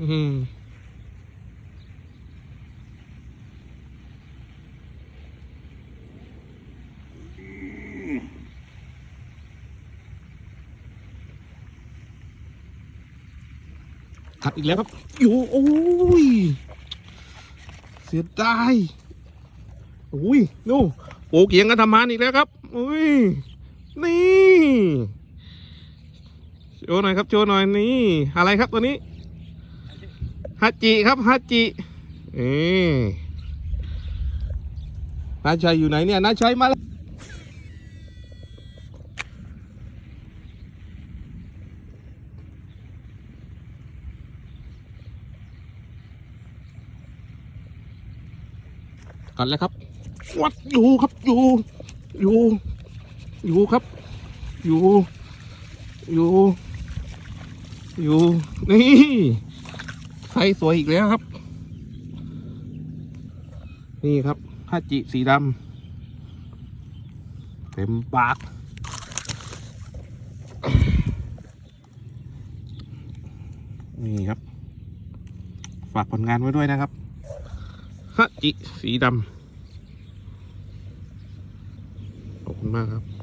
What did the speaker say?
อืมขัดอีกแล้วครับอยู่โอ้ย เสียดายโอ้ยนู่โอ้เกียงกันทำมานอีกแล้วครับโอ้ย นี่ โชว์หน่อยครับ โชว์หน่อยนี่ อะไรครับตัวนี้ ฮัจจิครับฮัจจิเอ๊นาชัยอยู่ไหนเนี่ยน้าชัยมาแล้วกันแล้วครับ วัดอยู่ครับอยู่อยู่ อยู่ครับ อยู่ อยู่ อยู่ นี่ ซส์สวยอีกแล้วครับ นี่ครับฮาจิสีดำเต็มปาก นี่ครับ ฝากผลงานไว้ด้วยนะครับฮาจิสีดำขอบคุณมากครับ